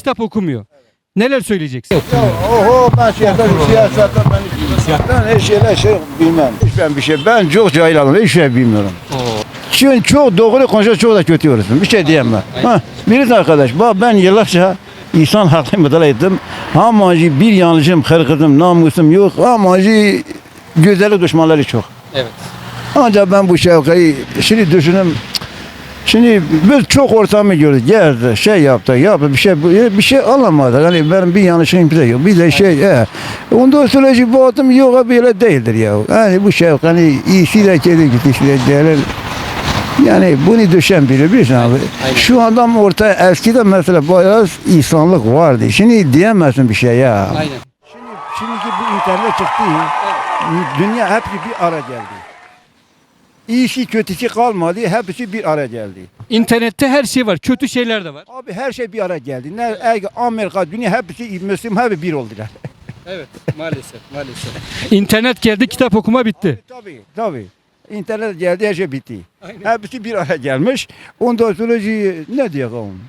kitap okumuyor. Neler söyleyeceksin? Oho ben siyasetten, siyasetten ben hiç bilmem. Ben hiç öyle şey bilmem. Hiç ben bir şey, ben çok cahil adamım, hiç şey bilmiyorum. Çünkü çok doğru konuşuyor, çok da kötü yorulsun. Bir şey diyemem. Ha, birisi arkadaş, bak ben yıllarca insan haklarını müdahale ettim. Ama bir yanlışım, hırkızım, namusum yok. Ama güzellik düşmanları çok. Evet. Ancak ben bu şevkayı şimdi düşünün. Şimdi biz çok ortamı gördük, geldi, şey yaptı, yaptı, bir şey bir şey alamadık. Hani benim bir yanlışım bir şey yok. Bir de şey, e, ondan sonra bu adam yok böyle değildir ya. Yani bu şevk hani iyisiyle kedi gitişle değerler. Yani bunu düşen biri bilirsin abi. Şu adam orta eskiden mesela bayağı insanlık vardı. Şimdi diyemezsin bir şey ya. Aynen. Şimdi, şimdiki bu internet çıktı. Dünya hepsi bir ara geldi. İyisi kötüsü kalmadı. Hepsi bir ara geldi. İnternette her şey var. Kötü şeyler de var. Abi her şey bir ara geldi. Ne Amerika, dünya hepsi Müslüm hep bir oldular. Evet maalesef maalesef. İnternet geldi kitap okuma bitti. tabii tabii. İnternet geldi her şey bitti. Aynen. Hepsi bir ara gelmiş. Ondan sonra ne diyor oğlum?